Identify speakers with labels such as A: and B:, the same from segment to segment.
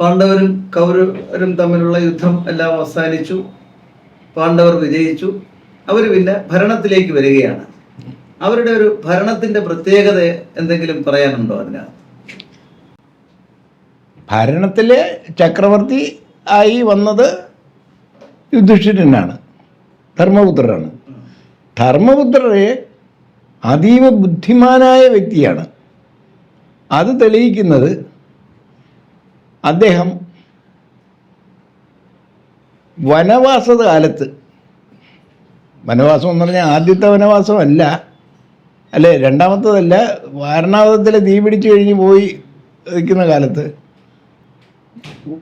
A: പാണ്ഡവരും കൗരവരും തമ്മിലുള്ള യുദ്ധം എല്ലാം അവസാനിച്ചു. പാണ്ഡവർ വിജയിച്ചു. അവർ പിന്നെ ഭരണത്തിലേക്ക് വരികയാണ്. അവരുടെ ഒരു ഭരണത്തിന്റെ പ്രത്യേകത എന്തെങ്കിലും പറയാനുണ്ടോ അതിനകത്ത്?
B: ഭരണത്തിലെ ചക്രവർത്തി ആയി വന്നത് യുധിഷ്ഠിരനാണ് ധർമ്മപുത്രനാണ്. ധർമ്മപുത്രരെ അതീവ ബുദ്ധിമാനായ വ്യക്തിയാണ്. അത് തെളിയിക്കുന്നത് അദ്ദേഹം വനവാസ കാലത്ത് വനവാസം എന്ന് പറഞ്ഞാൽ ആദ്യത്തെ വനവാസമല്ല അല്ലേ രണ്ടാമത്തതല്ല വാരണാവതത്തിലെ തീ പിടിച്ചു കഴിഞ്ഞ് പോയി നിൽക്കുന്ന കാലത്ത്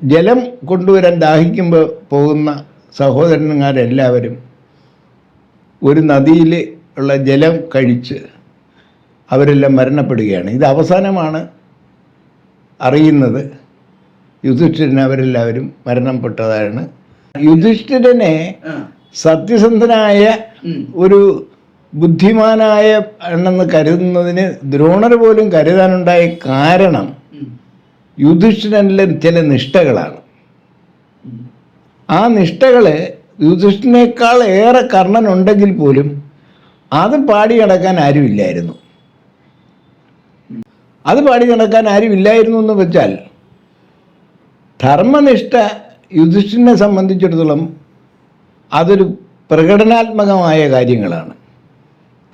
B: ജലം കൊണ്ടുവരാൻ ദാഹിക്കുമ്പോൾ പോകുന്ന സഹോദരന്മാരെല്ലാവരും ഒരു നദിയിൽ ഉള്ള ജലം കഴിച്ച് അവരെല്ലാം മരണപ്പെടുകയാണ്. ഇത് അവസാനമാണ് അറിയുന്നത്. യുധിഷ്ഠിരൻ അവരെല്ലാവരും മരണപ്പെട്ടതാണ് യുധിഷ്ഠിരനെ സത്യസന്ധനായ ഒരു ബുദ്ധിമാനായ ആണെന്ന് കരുതുന്നതിന് ദ്രോണർ പോലും കരുതാനുണ്ടായ കാരണം യുധിഷ്ഠിരനിലെ ചില നിഷ്ഠകളാണ്. ആ നിഷ്ഠകൾ യുധിഷ്ഠിനേക്കാൾ ഏറെ കർണനുണ്ടെങ്കിൽ പോലും അത് പാടി നടക്കാൻ ആരുമില്ലായിരുന്നു. അത് പാടി നടക്കാൻ ആരുമില്ലായിരുന്നു എന്ന് വെച്ചാൽ ധർമ്മനിഷ്ഠ യുധിഷ്ഠിനെ സംബന്ധിച്ചിടത്തോളം അതൊരു പ്രകടനാത്മകമായ കാര്യങ്ങളാണ്.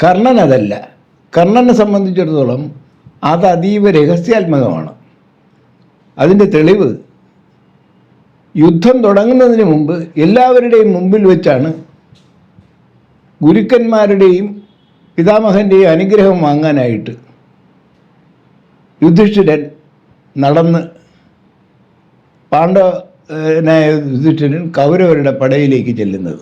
B: കർണൻ അതല്ല. കർണനെ സംബന്ധിച്ചിടത്തോളം അത് അതീവ രഹസ്യാത്മകമാണ്. അതിന്റെ തെളിവ് യുദ്ധം തുടങ്ങുന്നതിന് മുമ്പ് എല്ലാവരുടെയും മുമ്പിൽ വെച്ചാണ് ഗുരുക്കന്മാരുടെയും പിതാമഹന്റെയും അനുഗ്രഹം വാങ്ങാനായിട്ട് യുധിഷ്ഠിരൻ നടന്ന് പാണ്ഡവനായ യുധിഷ്ഠിരൻ കൗരവരുടെ പടയിലേക്ക് ചെല്ലുന്നത്.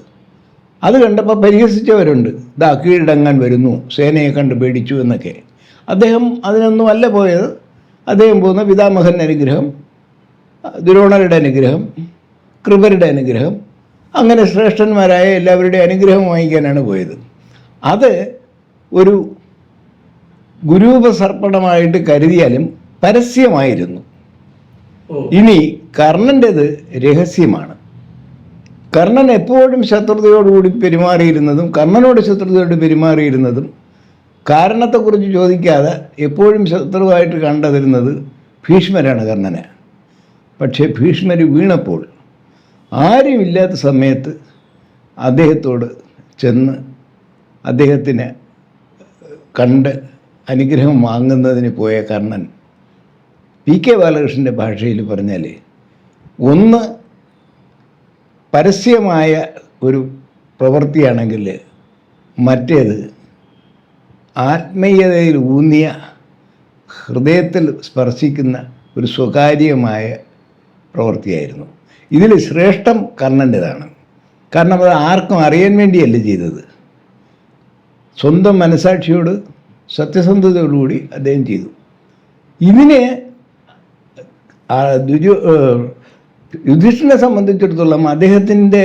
B: അത് കണ്ടപ്പോൾ പരിഹസിച്ചവരുണ്ട്. ഇതാ കീഴടങ്ങാൻ വരുന്നു സേനയെ കണ്ട് പേടിച്ചു എന്നൊക്കെ. അദ്ദേഹം അതിനൊന്നും അല്ല പോയത്. അദ്ദേഹം പോകുന്ന പിതാമഹന്റെ അനുഗ്രഹം ദ്രോണരുടെ അനുഗ്രഹം കൃപരുടെ അനുഗ്രഹം അങ്ങനെ ശ്രേഷ്ഠന്മാരായ എല്ലാവരുടെയും അനുഗ്രഹം വാങ്ങിക്കാനാണ് പോയത്. അത് ഒരു ഗുരൂപസർപ്പണമായിട്ട് കരുതിയാലും പരസ്യമായിരുന്നു. ഇനി കർണന്റെത് രഹസ്യമാണ്. കർണൻ എപ്പോഴും ശത്രുതയോടുകൂടി പെരുമാറിയിരുന്നതും കർണനോട് ശത്രുതയോട് പെരുമാറിയിരുന്നതും കാരണത്തെക്കുറിച്ച് ചോദിക്കാതെ എപ്പോഴും ശത്രുവായിട്ട് കണ്ടതിരുന്നത് ഭീഷ്മരാണ് കർണനെ. പക്ഷേ ഭീഷ്മർ വീണപ്പോൾ ആരുമില്ലാത്ത സമയത്ത് അദ്ദേഹത്തോട് ചെന്ന് അദ്ദേഹത്തിനെ കണ്ട് അനുഗ്രഹം വാങ്ങുന്നതിന് പോയ കർണൻ പി കെ ബാലകൃഷ്ണന്റെ ഭാഷയിൽ പറഞ്ഞാൽ ഒന്ന് പരസ്യമായ ഒരു പ്രവൃത്തിയാണെങ്കിൽ മറ്റേത് ആത്മീയതയിൽ ഊന്നിയ ഹൃദയത്തിൽ സ്പർശിക്കുന്ന ഒരു സ്വകാര്യമായ പ്രവൃത്തിയായിരുന്നു. ഇതിൽ ശ്രേഷ്ഠം കർണന്റെതാണ് കാരണം അത് ആർക്കും അറിയാൻ വേണ്ടിയല്ല ചെയ്തത്. സ്വന്തം മനസാക്ഷിയോട് സത്യസന്ധതയോടുകൂടി അദ്ദേഹം ചെയ്തു. ഇതിനെ ദുര്യോ യുധിഷ്ഠിനെ സംബന്ധിച്ചിടത്തോളം അദ്ദേഹത്തിന്റെ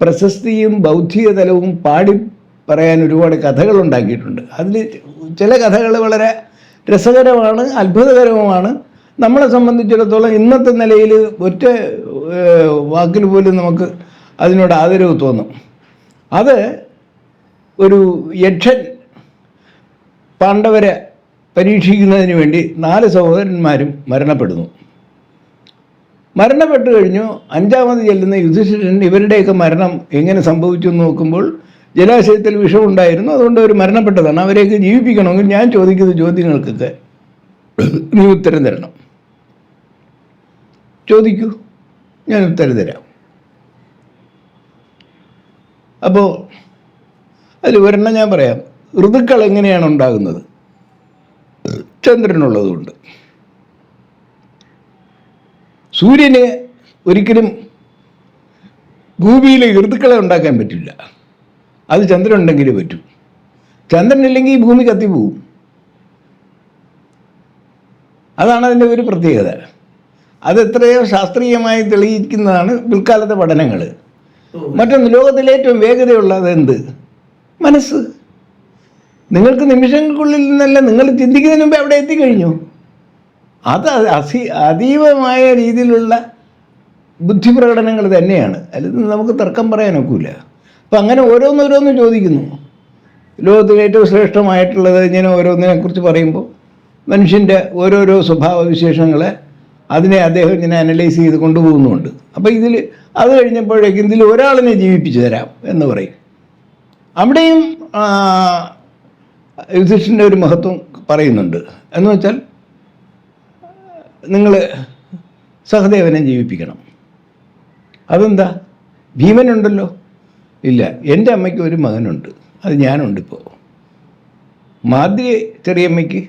B: പ്രശസ്തിയും ബൗദ്ധിക തലവും പാടി പറയാൻ ഒരുപാട് കഥകൾ ഉണ്ടാക്കിയിട്ടുണ്ട്. അതിൽ ചില കഥകൾ വളരെ രസകരമാണ് അത്ഭുതകരവുമാണ്. നമ്മളെ സംബന്ധിച്ചിടത്തോളം ഇന്നത്തെ നിലയിൽ ഒറ്റ വാക്കിൽ പോലും നമുക്ക് അതിനോട് ആദരവ് തോന്നും. അത് ഒരു യക്ഷൻ പാണ്ഡവരെ പരീക്ഷിക്കുന്നതിന് വേണ്ടി നാല് സഹോദരന്മാരും മരണപ്പെടുന്നു. മരണപ്പെട്ടു കഴിഞ്ഞു. അഞ്ചാമത് ചെല്ലുന്ന യുധിഷ്ഠിരൻ ഇവരുടെയൊക്കെ മരണം എങ്ങനെ സംഭവിച്ചു എന്ന് നോക്കുമ്പോൾ ജലാശയത്തിൽ വിഷമുണ്ടായിരുന്നു അതുകൊണ്ട് അവർ മരണപ്പെട്ടതാണ്. അവരെയൊക്കെ ജീവിപ്പിക്കണമെങ്കിൽ ഞാൻ ചോദിക്കുന്ന ചോദ്യങ്ങൾക്കൊക്കെ നീ ഉത്തരം തരണം. ചോദിക്കൂ. ഞാൻ ഉത്തരം തരാം. അപ്പോൾ അതിൽ ഒരെണ്ണം ഞാൻ പറയാം. ഋതുക്കൾ എങ്ങനെയാണ് ഉണ്ടാകുന്നത്? ചന്ദ്രനുള്ളതുകൊണ്ട്. സൂര്യന് ഒരിക്കലും ഭൂമിയിൽ ഋതുക്കളെ ഉണ്ടാക്കാൻ പറ്റില്ല. അത് ചന്ദ്രൻ ഉണ്ടെങ്കിലേ പറ്റൂ. ചന്ദ്രനില്ലെങ്കിൽ ഭൂമി കത്തിപ്പോവും. അതാണ് അതിന്റെ ഒരു പ്രത്യേകത. അത് എത്രയോ ശാസ്ത്രീയമായി തെളിയിക്കുന്നതാണ് പിൽക്കാലത്തെ പഠനങ്ങൾ. മറ്റൊന്ന് ലോകത്തിലെ ഏറ്റവും വേഗതയുള്ളത് എന്ത്? മനസ്സ്. നിങ്ങൾക്ക് നിമിഷങ്ങൾക്കുള്ളിൽ നിന്നല്ല നിങ്ങൾ ചിന്തിക്കുന്നതിന് മുമ്പ് അവിടെ എത്തിക്കഴിഞ്ഞു. അത് അസി അതീവമായ രീതിയിലുള്ള ബുദ്ധിപ്രകടനങ്ങൾ തന്നെയാണ്. അല്ലെങ്കിൽ നമുക്ക് തർക്കം പറയാനൊക്കില്ല അപ്പം അങ്ങനെ ഓരോന്നോരോന്ന് ചോദിക്കുന്നു. ലോകത്തിലെ ഏറ്റവും ശ്രേഷ്ഠമായിട്ടുള്ളത് ഇങ്ങനെ ഓരോന്നിനെക്കുറിച്ച് പറയുമ്പോൾ മനുഷ്യന്റെ ഓരോരോ സ്വഭാവ വിശേഷങ്ങളെ അതിനെ അദ്ദേഹം ഇങ്ങനെ അനലൈസ് ചെയ്ത് കൊണ്ടുപോകുന്നുണ്ട്. അപ്പോൾ ഇതിൽ അത് കഴിഞ്ഞപ്പോഴേക്കും ഇതിൽ ഒരാളിനെ ജീവിപ്പിച്ചു തരാം എന്ന് പറയും. അവിടെയും യുധിഷ്ഠിന്റെ ഒരു മഹത്വം പറയുന്നുണ്ട്. എന്ന് വെച്ചാൽ നിങ്ങൾ സഹദേവനെ ജീവിപ്പിക്കണം. അതെന്താ? ഭീമനുണ്ടല്ലോ? ഇല്ല എന്റെ അമ്മയ്ക്ക് ഒരു മകനുണ്ട്. അത് ഞാനുണ്ട് ഇപ്പോൾ മാതിരി ചെറിയമ്മയ്ക്ക്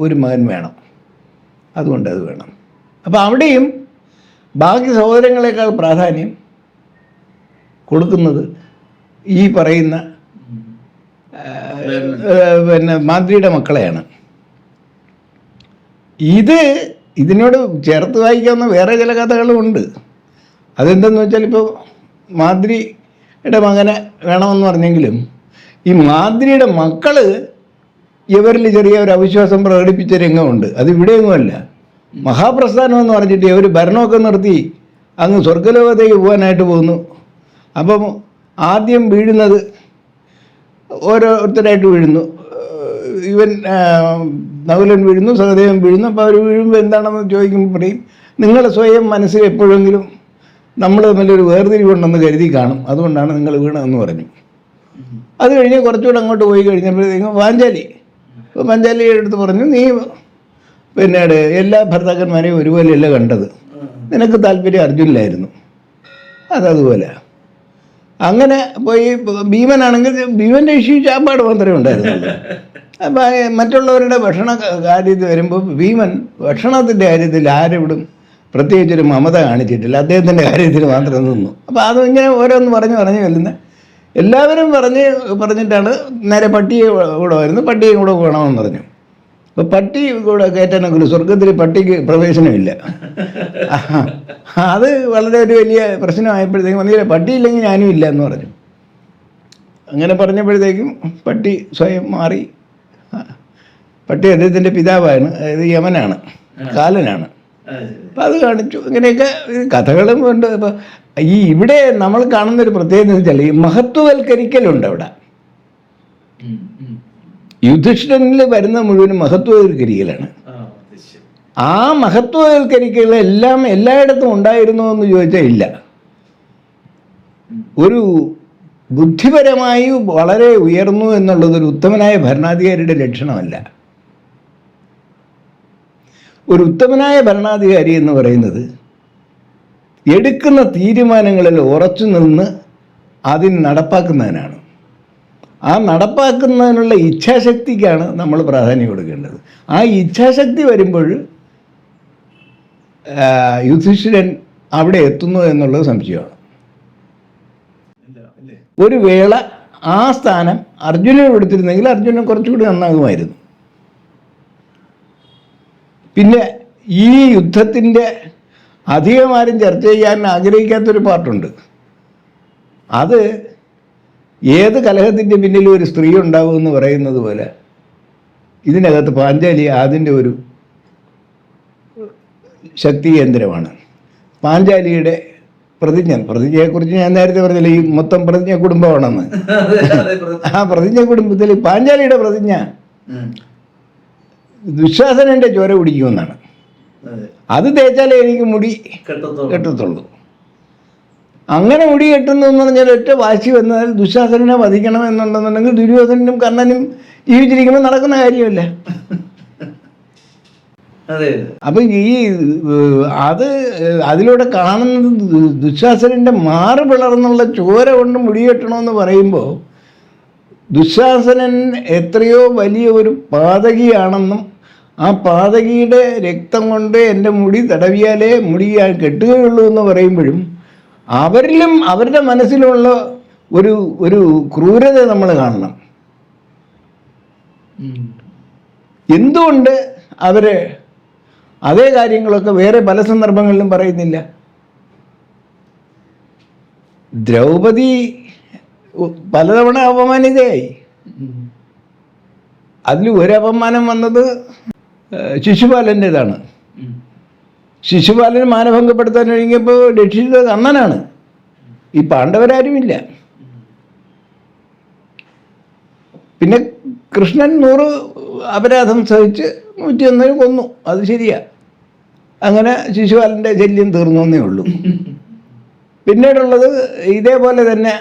B: ഒരു മകൻ വേണം. അതുകൊണ്ട് അത് വേണം. അപ്പോൾ അവിടെയും ബാക്കി സഹോദരങ്ങളെക്കാൾ പ്രാധാന്യം കൊടുക്കുന്നത് ഈ പറയുന്ന പിന്നെ മാദ്രിയുടെ മക്കളെയാണ്. ഇത് ഇതിനോട് ചേർത്ത് വായിക്കാവുന്ന വേറെ ചില കഥകളും ഉണ്ട്. അതെന്തെന്ന് വെച്ചാൽ ഇപ്പോൾ മാദ്രിയുടെ മകനെ വേണമെന്ന് പറഞ്ഞെങ്കിലും ഈ മാദ്രിയുടെ മക്കൾ ഇവരിൽ ചെറിയ ഒരു അവിശ്വാസം പ്രകടിപ്പിച്ച രംഗമുണ്ട്. അത് ഇവിടെയൊന്നുമല്ല. മഹാപ്രസ്ഥാനം എന്ന് പറഞ്ഞിട്ട് ഇവർ ഭരണമൊക്കെ നിർത്തി അങ്ങ് സ്വർഗലോകത്തേക്ക് പോകാനായിട്ട് പോകുന്നു. അപ്പം ആദ്യം വീഴുന്നത് ഓരോരുത്തരായിട്ട് വീഴുന്നു. ഇവൻ നകുലൻ വീഴുന്നു സഹദേവൻ വീഴുന്നു അപ്പോൾ അവർ വീഴുമ്പോൾ എന്താണെന്ന് ചോദിക്കുമ്പോൾ പറയും നിങ്ങൾ സ്വയം മനസ്സിൽ എപ്പോഴെങ്കിലും നമ്മൾ തമ്മിലൊരു വേർതിരിവുണ്ടെന്ന് കരുതി കാണും. അതുകൊണ്ടാണ് നിങ്ങൾ വീണതെന്ന് പറഞ്ഞു. അത് കഴിഞ്ഞ് കുറച്ചുകൂടെ അങ്ങോട്ട് പോയി കഴിഞ്ഞപ്പോഴത്തേക്കും പാഞ്ചാലി അപ്പോൾ പാഞ്ചാലിയുടെ അടുത്ത് പറഞ്ഞു നീ പിന്നീട് എല്ലാ ഭർത്താക്കന്മാരെയും ഒരുപോലെയല്ല കണ്ടത്. നിനക്ക് താല്പര്യം അർജുനിലായിരുന്നു. അതതുപോലെ അങ്ങനെ പോയി ഭീമനാണെങ്കിൽ ഭീമന്റെ ഇഷ്യൂ ചാപ്പാട് മാത്രമേ ഉണ്ടായിരുന്നുള്ളൂ അപ്പം മറ്റുള്ളവരുടെ ഭക്ഷണ കാര്യത്തിൽ വരുമ്പോൾ ഭീമൻ ഭക്ഷണത്തിന്റെ കാര്യത്തിൽ ആരെവിടും പ്രത്യേകിച്ചൊരു മമത കാണിച്ചിട്ടില്ല. അദ്ദേഹത്തിന്റെ കാര്യത്തിൽ മാത്രം നിന്നു. അപ്പോൾ അത് ഇങ്ങനെ ഓരോന്ന് പറഞ്ഞ് പറഞ്ഞ് ചെല്ലുന്ന. എല്ലാവരും പറഞ്ഞ് പറഞ്ഞിട്ടാണ് നേരെ പട്ടിയെ കൂടെ വരുന്നു. പട്ടിയെ കൂടെ വേണമെന്ന് പറഞ്ഞു. അപ്പോൾ പട്ടി കൂടെ കയറ്റാനൊക്കെ സ്വർഗത്തിൽ പട്ടിക്ക് പ്രവേശനമില്ല. അത് വളരെ ഒരു വലിയ പ്രശ്നമായപ്പോഴത്തേക്കും വന്നില്ല പട്ടിയില്ലെങ്കിൽ ഞാനും ഇല്ല എന്ന് പറഞ്ഞു. അങ്ങനെ പറഞ്ഞപ്പോഴത്തേക്കും പട്ടി സ്വയം മാറി. പട്ടി അദ്ദേഹത്തിന്റെ പിതാവാണ് അതായത് യമനാണ് കാലനാണ്. അപ്പം അത് കാണിച്ചു. ഇങ്ങനെയൊക്കെ കഥകളും ഉണ്ട്. ഇപ്പം ഈ ഇവിടെ നമ്മൾ കാണുന്ന ഒരു പ്രത്യേകത എന്ന് വെച്ചാൽ ഈ മഹത്വവൽക്കരിക്കലുണ്ട് അവിടെ. യുധിഷ്ഠിരനിൽ വരുന്ന മുഴുവൻ മഹത്വവൽക്കരിക്കലാണ്. ആ മഹത്വവൽക്കരിക്കൽ എല്ലാം എല്ലായിടത്തും ഉണ്ടായിരുന്നു എന്ന് ചോദിച്ചാൽ ഇല്ല. ഒരു ബുദ്ധിപരമായി വളരെ ഉയർന്നു എന്നുള്ളത് ഒരു ഉത്തമനായ ഭരണാധികാരിയുടെ ലക്ഷണമല്ല. ഒരു ഉത്തമനായ ഭരണാധികാരി എന്ന് പറയുന്നത് എടുക്കുന്ന തീരുമാനങ്ങളിൽ ഉറച്ചു നിന്ന് അതിന് നടപ്പാക്കുന്നതിനാണ് ആ നടപ്പാക്കുന്നതിനുള്ള ഇച്ഛാശക്തിക്കാണ് നമ്മൾ പ്രാധാന്യം കൊടുക്കേണ്ടത്. ആ ഇച്ഛാശക്തി വരുമ്പോൾ യുധിഷ്ഠിരൻ അവിടെ എത്തുന്നു എന്നുള്ളത് സംശയമാണ്. ഒരു വേള ആ സ്ഥാനം അർജുനൻ എടുത്തിരുന്നെങ്കിൽ അർജുനൻ കുറച്ചുകൂടി നന്നാകുമായിരുന്നു. പിന്നെ ഈ യുദ്ധത്തിന്റെ അധികമാരും ചർച്ച ചെയ്യാൻ ആഗ്രഹിക്കാത്തൊരു പാർട്ടുണ്ട് അത് ഏത് കലഹത്തിന്റെ പിന്നിലും ഒരു സ്ത്രീ ഉണ്ടാവുമെന്ന് പറയുന്നത് പോലെ ഇതിനകത്ത് പാഞ്ചാലി അതിന്റെ ഒരു ശക്തി കേന്ദ്രമാണ് പാഞ്ചാലിയുടെ പ്രതിജ്ഞ പ്രതിജ്ഞയെക്കുറിച്ച് ഞാൻ നേരത്തെ പറഞ്ഞില്ല ഈ മൊത്തം പ്രതിജ്ഞ കുടുംബമാണെന്ന്. ആ പ്രതിജ്ഞ കുടുംബത്തിൽ പാഞ്ചാലിയുടെ പ്രതിജ്ഞ ദുശാസനന്റെ ചോര കുടിക്കുമെന്നാണ്. അത്. തേച്ചാലേ എനിക്ക് മുടി കെട്ടത്തുള്ളൂ. അങ്ങനെ മുടി കെട്ടുന്നു എന്ന് പറഞ്ഞാൽ ഒറ്റ വാശി വന്നാൽ ദുശാസനെ വധിക്കണം എന്നുണ്ടെന്നുണ്ടെങ്കിൽ ദുര്യോധനനും കർണനും ജീവിച്ചിരിക്കുമ്പോൾ നടക്കുന്ന കാര്യമല്ല?
A: അതെ.
B: അപ്പൊ ഈ അത് അതിലൂടെ കാണുന്നത് ദുശാസനന്റെ മാറ് പിളർന്നുള്ള ചോര കൊണ്ട് മുടി കെട്ടണമെന്ന് പറയുമ്പോൾ ദുശാസനൻ എത്രയോ വലിയ ഒരു പാതകിയാണെന്നും ആ പാതകിയുടെ രക്തം കൊണ്ട് എന്റെ മുടി തടവിയാലേ മുടി ഞാൻ കെട്ടുകയുള്ളൂ എന്ന് പറയുമ്പോഴും അവരിലും അവരുടെ മനസ്സിലുള്ള ഒരു ഒരു ക്രൂരത നമ്മൾ കാണണം. എന്തുകൊണ്ട് അവർ അതേ കാര്യങ്ങളൊക്കെ വേറെ പല സന്ദർഭങ്ങളിലും പറയുന്നില്ല? ദ്രൗപദി പലതവണ അപമാനിതയായി. അതിൽ ഒരു അപമാനം വന്നത് ശിശുപാലന്റെതാണ് ശിശുപാലനെ മാനഭംഗപ്പെടുത്താൻ കഴിഞ്ഞപ്പോൾ രക്ഷിച്ചത് കണ്ണനാണ് ഈ പാണ്ഡവരാരുമില്ല. പിന്നെ കൃഷ്ണൻ നൂറ് അപരാധം സഹിച്ച് നൂറ്റിയൊന്നിന് കൊന്നു. അത് ശരിയാ. അങ്ങനെ ശിശുപാലന്റെ ശല്യം തീർന്നു എന്നേ ഉള്ളൂ. പിന്നീടുള്ളത് ഇതേപോലെ തന്നെ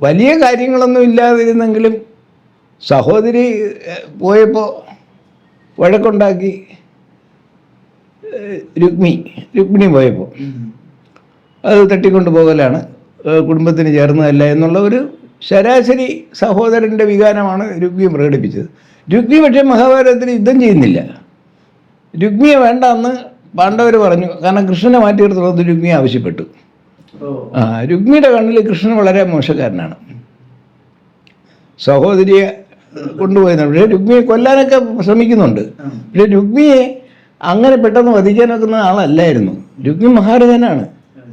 B: വലിയ കാര്യങ്ങളൊന്നും ഇല്ലാതിരുന്നെങ്കിലും സഹോദരി പോയപ്പോൾ വഴക്കുണ്ടാക്കി. രുക്മി രുക്മിണി പോയപ്പോൾ അത് തട്ടിക്കൊണ്ട് പോകലാണ്. കുടുംബത്തിന് ചേർന്നതല്ല എന്നുള്ള ഒരു ശരാശരി സഹോദരന്റെ വികാരമാണ് രുക്മി പ്രകടിപ്പിച്ചത്. രുക്മി പക്ഷേ മഹാഭാരതത്തിൽ യുദ്ധം ചെയ്യുന്നില്ല. രുഗ്മിയെ വേണ്ട എന്ന് പാണ്ഡവർ പറഞ്ഞു. കാരണം കൃഷ്ണനെ മാറ്റി നിർത്തണമെന്ന് രുക്മി ആവശ്യപ്പെട്ടു ആ രുക്മിയുടെ കണ്ണിൽ കൃഷ്ണൻ വളരെ മോശക്കാരനാണ്. സഹോദരിയെ കൊണ്ടുപോയത് പക്ഷേ രുക്മിയെ കൊല്ലാനൊക്കെ ശ്രമിക്കുന്നുണ്ട്. പക്ഷേ രുക്മിയെ അങ്ങനെ പെട്ടെന്ന് വധിക്കാൻ വെക്കുന്ന ആളല്ലായിരുന്നു. രുക്മി മഹാരഥനാണ്.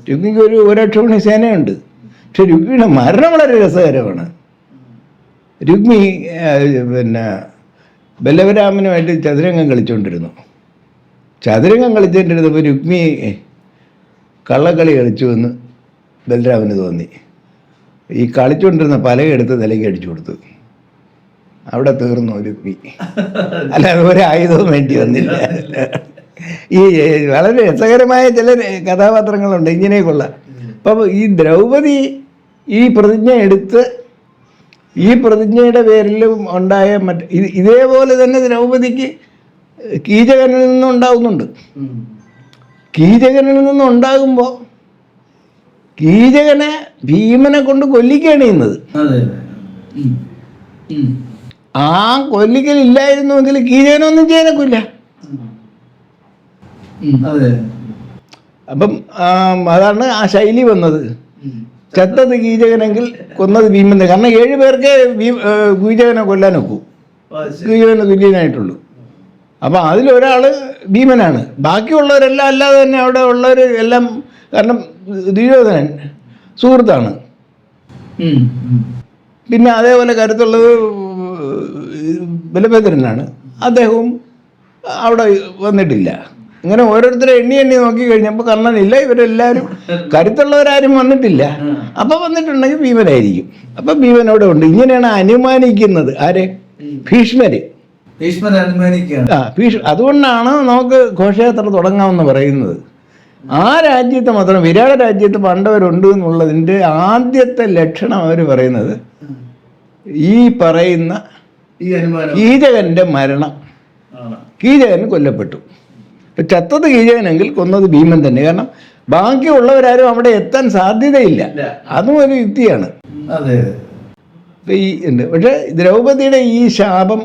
B: രുക്മിക്ക് ഒരു ഒരക്ഷണി സേനയുണ്ട്. പക്ഷെ രുക്മിയുടെ മരണം വളരെ രസകരമാണ്. രുക്മി ആ, പിന്നെ ബല്ലവരാമനുമായിട്ട് ചതുരംഗം കളിച്ചുകൊണ്ടിരുന്നു ചതുരംഗം കളിച്ചുകൊണ്ടിരുന്നപ്പോൾ രുക്മി കള്ളക്കളി കളിച്ചു എന്ന് ബലരാമന് തോന്നി. ഈ കളിച്ചുകൊണ്ടിരുന്ന പലകെടുത്ത് നിലയ്ക്ക് അടിച്ചു കൊടുത്തു. അവിടെ തീർന്നു ഉരുപ്പി അല്ല ഒരു ആയുധവും വേണ്ടി വന്നില്ല. ഈ വളരെ രസകരമായ ചില കഥാപാത്രങ്ങളുണ്ട് ഇങ്ങനെയൊക്കെയുള്ള. അപ്പം ഈ ദ്രൗപദി ഈ പ്രതിജ്ഞ എടുത്ത് ഈ പ്രതിജ്ഞയുടെ പേരിലും ഉണ്ടായ മറ്റ് ഇതേപോലെ തന്നെ ദ്രൗപദിക്ക് കീചകനിൽ നിന്നും ഉണ്ടാവുന്നുണ്ട്.
A: ഉം.
B: കീചകനിൽ നിന്നും ഉണ്ടാകുമ്പോൾ കീചകനെ ഭീമനെ കൊണ്ട് കൊല്ലിക്കുകയാണ് ചെയ്യുന്നത്. ആ കൊല്ലിക്കൽ ഇല്ലായിരുന്നുവെങ്കിൽ കീഴേനൊന്നും ചെയ്യാനൊക്കില്ല അപ്പം അതാണ് ആ ശൈലി വന്നത്. ചത്തത് കീചകനെങ്കിൽ കൊന്നത് ഭീമന്റെ കാരണം ഏഴ് പേർക്ക് കീചകനെ കൊല്ലാനൊക്കൂ.
A: ഒക്കൂ.
B: കീചകന് തുല്യനായിട്ടുള്ളൂ. അപ്പം അതിലൊരാൾ ഭീമനാണ്. ബാക്കിയുള്ളവരെല്ലാം അല്ലാതെ തന്നെ അവിടെ ഉള്ളവർ എല്ലാം കാരണം ദുര്യോധനൻ സുഹൃത്താണ്. പിന്നെ അതേപോലെ കരുത്തുള്ളത് ബലഭദ്രനാണ്. അദ്ദേഹവും അവിടെ വന്നിട്ടില്ല. ഇങ്ങനെ ഓരോരുത്തരെ എണ്ണി എണ്ണി നോക്കി കഴിഞ്ഞപ്പോൾ കർണനില്ല ഇവരെല്ലാവരും കരുത്തുള്ളവരാരും വന്നിട്ടില്ല. അപ്പം വന്നിട്ടുണ്ടെങ്കിൽ ഭീമനായിരിക്കും. അപ്പോൾ ഭീമൻ അവിടെ ഉണ്ട്. ഇങ്ങനെയാണ് അനുമാനിക്കുന്നത്. ആരെ? ഭീഷ്മര്. ആ ഭീഷ് അതുകൊണ്ടാണ് നമുക്ക് ഘോഷയാത്ര തുടങ്ങാമെന്ന് പറയുന്നത്. ആ രാജ്യത്ത് മാത്രം വിരാട രാജ്യത്ത് പണ്ടവരുണ്ട് എന്നുള്ളതിന്റെ ആദ്യത്തെ ലക്ഷണം അവർ പറയുന്നത് ഈ പറയുന്ന കീചകന്റെ മരണം. കീചകൻ കൊല്ലപ്പെട്ടു. ചത്തത് കീചകനെങ്കിൽ കൊന്നത് ഭീമൻ തന്നെ. കാരണം ബാക്കിയുള്ളവരാരും അവിടെ എത്താൻ സാധ്യതയില്ല. അതും ഒരു യുക്തിയാണ്.
A: അതെ.
B: ഈ ഉണ്ട് പക്ഷെ ദ്രൗപദിയുടെ ഈ ശാപം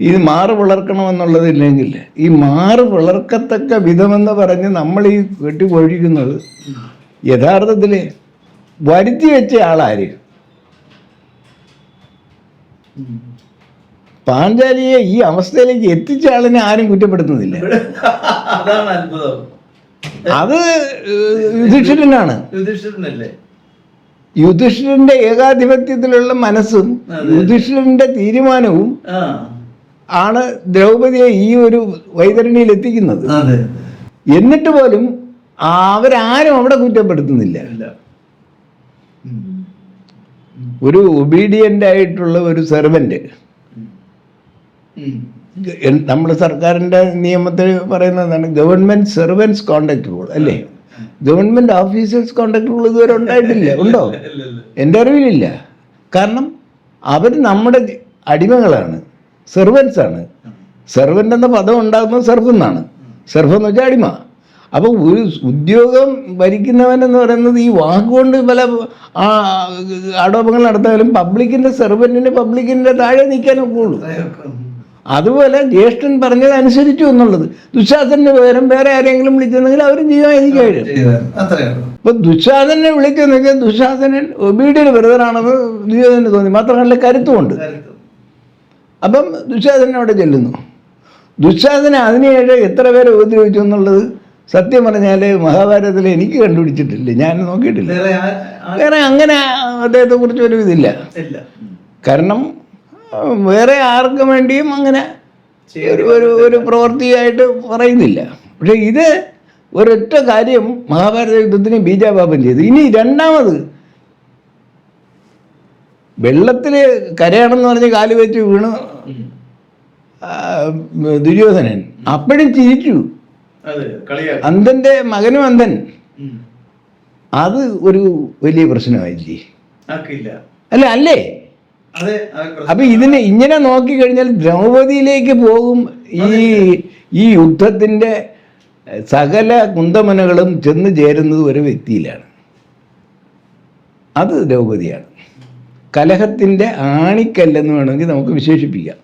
B: ഇത് മാറ് പിളർക്കണമെന്നുള്ളതില്ലെങ്കിൽ ഈ മാറ് വളർക്കത്തക്ക വിധമെന്ന് പറഞ്ഞ് നമ്മൾ ഈ വെട്ടിപ്പൊഴിക്കുന്നത് യഥാർത്ഥത്തിൽ വരുത്തി വെച്ച ആളാര്?
A: ഉം.
B: പാഞ്ചാലിയെ ഈ അവസ്ഥയിലേക്ക് എത്തിച്ച ആളിനെ ആരും കുറ്റപ്പെടുത്തുന്നില്ല.
A: അതാണ് അത്ഭുതം.
B: അത് യുധിഷ്ഠിരനാണ്.
A: യുധിഷ്ഠിരനല്ലേ?
B: യുധിഷ്ഠിരന്റെ ഏകാധിപത്യത്തിലുള്ള മനസ്സും. യുധിഷ്ഠിരന്റെ തീരുമാനവും ആണ് ദ്രൗപദിയെ ഈ ഒരു വൈതരണിയിൽ എത്തിക്കുന്നത്. എന്നിട്ട് പോലും അവരാരും അവിടെ കുറ്റപ്പെടുത്തുന്നില്ല. ഒരു ഒബീഡിയന്റ് ആയിട്ടുള്ള ഒരു
A: സെർവന്റ്.
B: നമ്മുടെ സർക്കാരിന്റെ നിയമത്തിൽ പറയുന്നതാണ് ഗവൺമെന്റ് സെർവൻസ് കോണ്ടാക്ട് റൂൾ അല്ലേ? ഗവൺമെന്റ് ഓഫീസേഴ്സ് കോണ്ടാക്ട് റൂൾ ഇതുവരെ ഉണ്ടായിട്ടില്ല. ഉണ്ടോ. എന്റെ അറിവിലില്ല. കാരണം അവർ നമ്മുടെ അടിമകളാണ്. സെർവൻസ് ആണ്. സെർവന്റ് എന്ന പദം ഉണ്ടാകുന്നത് സെർഫ് എന്നാണ് സെർഫ് എന്ന് വെച്ചാൽ അടിമ. അപ്പോൾ ഒരു ഉദ്യോഗം ഭരിക്കുന്നവൻ എന്ന് പറയുന്നത് ഈ വാക്കുകൊണ്ട് പല ആടോപങ്ങൾ നടത്താനും പബ്ലിക്കിന്റെ സെർവന്റിന് പബ്ലിക്കിന്റെ താഴെ നിൽക്കാനൊക്കെ ഉള്ളൂ. അതുപോലെ ജ്യേഷ്ഠൻ പറഞ്ഞത് അനുസരിച്ചു എന്നുള്ളത്. ദുശാസന്റെ പകരം വേറെ ആരെങ്കിലും വിളിച്ചെന്നെങ്കിൽ അവരും
A: ജീവായിരിക്കും
B: അപ്പൊ ദുശാസനെ വിളിച്ചെന്ന് വെച്ചാൽ ദുശാസനൻ ഒബീഡിയൽ വെറുതാണെന്ന് ദുര്യോധന തോന്നി. മാത്രമല്ല കരുത്തുമുണ്ട്.
A: കരുത്ത്.
B: അപ്പം ദുശാസനെ അവിടെ ചെല്ലുന്നു. ദുശാസന അതിനേഴ് എത്ര പേരെ ഉപദ്രവിച്ചു എന്നുള്ളത് സത്യം പറഞ്ഞാൽ മഹാഭാരതത്തിൽ എനിക്ക് കണ്ടുപിടിച്ചിട്ടില്ല. ഞാൻ നോക്കിയിട്ടില്ല.
A: വേറെ
B: അങ്ങനെ അദ്ദേഹത്തെ കുറിച്ച് ഒരു ഇതില്ല.
A: ഇല്ല.
B: കാരണം വേറെ ആർക്കും വേണ്ടിയും അങ്ങനെ ഒരു ഒരു ഒരു പ്രവൃത്തിയായിട്ട് പറയുന്നില്ല. പക്ഷെ ഇത് ഒരൊറ്റ കാര്യം മഹാഭാരത യുദ്ധത്തിന് ബീജാപാപം ചെയ്തു. ഇനി രണ്ടാമത് വെള്ളത്തിൽ കരയാണെന്ന് പറഞ്ഞ് കാൽ വെച്ച് വീണ് ദുര്യോധനൻ അപ്പോഴും ചിരിച്ചു. അന്ധന്റെ മകനും അന്ധൻ. അത് ഒരു വലിയ പ്രശ്നമായില്ലേ? അല്ല അല്ലേ? അപ്പൊ ഇതിനെ ഇങ്ങനെ നോക്കി കഴിഞ്ഞാൽ ദ്രൗപതിയിലേക്ക് പോകും ഈ ഈ യുദ്ധത്തിന്റെ സകല കുന്തമനകളും ചെന്ന് ചേരുന്നത് ഒരു വ്യക്തിയിലാണ്. അത് ദ്രൗപതിയാണ്. കലഹത്തിന്റെ ആണിക്കല്ലെന്ന് വേണമെങ്കിൽ നമുക്ക് വിശേഷിപ്പിക്കാം.